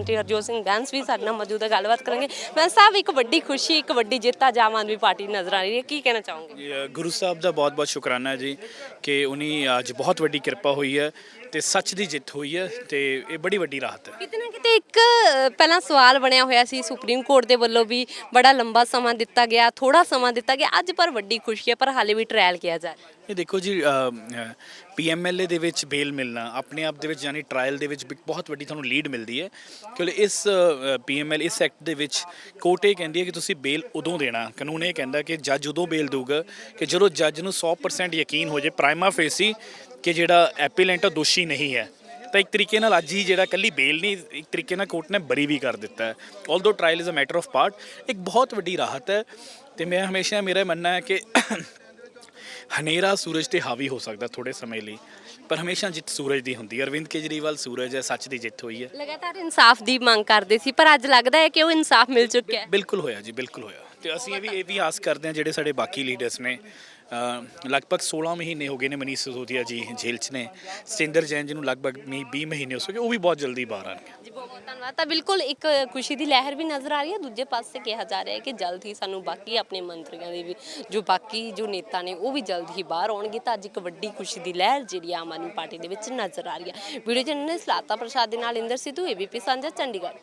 Party Harjot Singh Bains ਵੀ ਸਾਡੇ ਨਾਲ ਮੌਜੂਦ ਹੈ ਗੱਲਬਾਤ ਕਰਾਂਗੇ। ਮੈਂ ਸਾਹਿਬ ਇੱਕ ਵੱਡੀ ਖੁਸ਼ੀ ਇੱਕ ਵੱਡੀ ਜਿੱਤ ਅੱਜ ਆਮ ਆਦਮੀ ਪਾਰਟੀ ਨਜ਼ਰ ਆ ਰਹੀ ਹੈ। ਕੀ ਕਹਿਣਾ ਚਾਹੋਗੇ? ਗੁਰੂ ਸਾਹਿਬ ਦਾ ਬਹੁਤ ਬਹੁਤ ਸ਼ੁਕਰਾਨਾ ਹੈ ਜੀ ਕਿ ਉਨੀ ਅੱਜ ਬਹੁਤ ਵੱਡੀ ਕਿਰਪਾ ਹੋਈ ਹੈ ਤੇ ਸੱਚ ਦੀ ਜਿੱਤ ਹੋਈ ਹੈ ਤੇ ਇਹ ਬੜੀ ਵੱਡੀ ਰਾਹਤ ਹੈ। ਕਿਤੇ ਨਾ ਕਿਤੇ ਇੱਕ ਅ, ਪਹਿਲਾਂ ਸਵਾਲ ਬਣਿਆ ਹੋਇਆ ਸੀ ਸੁਪਰੀਮ ਕੋਰਟ ਦੇ ਵੱਲੋਂ ਵੀ ਬੜਾ ਲੰਬਾ ਸਮਾਂ ਦਿੱਤਾ ਗਿਆ ਥੋੜਾ ਸਮਾਂ ਦਿੱਤਾ ਗਿਆ ਅੱਜ ਪਰ ਵੱਡੀ ਖੁਸ਼ੀ ਹੈ ਪਰ ਹਾਲੇ ਵੀ ਟ੍ਰਾਇਲ ਕਿਹਾ ਜਾ ਰਿਹਾ ਇਹ ਦੇਖੋ ਜੀ ਪੀਐਮਐਲਏ ਦੇ ਵਿੱਚ ਬੇਲ ਮਿਲਣਾ ਆਪਣੇ ਆਪ ਦੇ ਵਿੱਚ ਯਾਨੀ ਟ੍ਰਾਇਲ ਦੇ ਵਿੱਚ ਵੀ ਬਹੁਤ ਵੱਡੀ ਤੁਹਾਨੂੰ ਲੀਡ ਮਿਲਦੀ ਹੈ। ਕਿਉਂਕਿ ਇਸ ਪੀਐਮਐਲ ਇਸ ਐਕਟ ਦੇ ਵਿੱਚ ਕੋਰਟ ਇਹ ਕਹਿੰਦੀ ਹੈ ਕਿ ਤੁਸੀਂ ਬੇਲ ਉਦੋਂ ਦੇਣਾ। ਕਾਨੂੰਨ ਇਹ ਕਹਿੰਦਾ ਕਿ ਜੱਜ ਉਦੋਂ ਬੇਲ ਦਊਗਾ ਕਿ ਜਦੋਂ ਜੱਜ ਨੂੰ 100% ਯਕੀਨ ਹੋ ਜੇ ਪ੍ਰਾਈਮਾ ਫੇਸੀ ਕਿ ਜਿਹੜਾ ਐਪੀਲੈਂਟ ਦੋਸ਼ੀ ਨਹੀਂ ਹੈ। ਤਾਂ ਇੱਕ ਤਰੀਕੇ ਨਾਲ ਅੱਜ ਹੀ ਜਿਹੜਾ ਕੱਲੀ ਬੇਲ ਨਹੀਂ, ਇੱਕ ਤਰੀਕੇ ਨਾਲ ਕੋਰਟ ਨੇ ਬਰੀ ਵੀ ਕਰ ਦਿੱਤਾ ਹੈ। Although trial is a matter of part ਇੱਕ ਬਹੁਤ ਵੱਡੀ ਰਾਹਤ ਹੈ ਤੇ ਮੈਂ ਹਮੇਸ਼ਾ, ਮੇਰਾ ਮੰਨਣਾ ਹੈ ਕਿ ਹਨੇਰਾ ਸੂਰਜ ਤੇ ਹਾਵੀ ਹੋ ਸਕਦਾ ਥੋੜੇ ਸਮੇਂ ਲਈ ਪਰ ਹਮੇਸ਼ਾ ਜਿੱਤ ਸੂਰਜ ਦੀ ਹੁੰਦੀ ਹੈ। ਅਰਵਿੰਦ ਕੇਜਰੀਵਾਲ ਸੂਰਜ ਹੈ ਸੱਚ ਦੀ ਜਿੱਤ ਹੋਈ ਹੈ। ਲਗਾਤਾਰ ਇਨਸਾਫ ਦੀ ਮੰਗ ਕਰਦੇ ਸੀ ਪਰ ਅੱਜ ਲੱਗਦਾ ਹੈ ਕਿ ਉਹ ਇਨਸਾਫ ਮਿਲ ਚੁੱਕਿਆ ਹੈ। ਬਿਲਕੁਲ ਹੋਇਆ ਜੀ ਬਿਲਕੁਲ ਹੋਇਆ। ਤੇ ਅਸੀਂ ਇਹ ਵੀ ਇਹ ਵੀ ਆਸ ਕਰਦੇ ਹਾਂ ਜਿਹੜੇ ਸਾਡੇ ਬਾਕੀ ਲੀਡਰਸ ਨੇ ਲਗਭਗ 16 ਮਹੀਨੇ ਹੋ ਗਏ ਨੇ ਮਨੀਸ਼ ਸਿਸੋਦੀਆ ਜੀ ਜੇਲ੍ਹ 'ਚ ਨੇ। ਸਤਿੰਦਰ ਜੈਨ ਜੀ ਨੂੰ ਲਗਭਗ 20 ਮਹੀਨੇ ਹੋ ਗਏ ਉਹ ਵੀ ਬਹੁਤ ਜਲਦੀ ਬਾਹਰ ਆਣਗੇ ਜੀ, ਬਹੁਤ ਬਹੁਤ ਧੰਨਵਾਦ। ਤਾਂ ਬਿਲਕੁਲ ਇੱਕ ਖੁਸ਼ੀ ਦੀ ਲਹਿਰ ਵੀ ਨਜ਼ਰ ਆ ਰਹੀ ਹੈ। ਦੂਜੇ ਪਾਸੇ ਕਿਹਾ ਜਾ ਰਿਹਾ ਹੈ ਕਿ ਜਲਦ ਹੀ ਸਾਨੂੰ ਬਾਕੀ ਆਪਣੇ ਮੰਤਰੀਆਂ ਦੇ ਵੀ, ਜੋ ਬਾਕੀ ਜੋ ਨੇਤਾ ਨੇ, ਉਹ ਵੀ ਜਲਦ ਹੀ ਬਾਹਰ ਆਉਣਗੇ। ਤਾਂ ਅੱਜ ਇੱਕ ਵੱਡੀ ਖੁਸ਼ੀ ਦੀ ਲਹਿਰ ਜਿਹੜੀ ਆਮ ਆਦਮੀ ਪਾਰਟੀ ਦੇ ਵਿੱਚ ਨਜ਼ਰ ਆ ਰਹੀ ਹੈ। ਵੀਡੀਓ ਜਨ ਨੇ ਪ੍ਰਸਾਦ ਦੇ ਨਾਲ ਇੰਦਰ ਸਿੱਧੂ, ਏਬੀਪੀ ਸਾਂਝਾ, ਚੰਡੀਗੜ੍ਹ।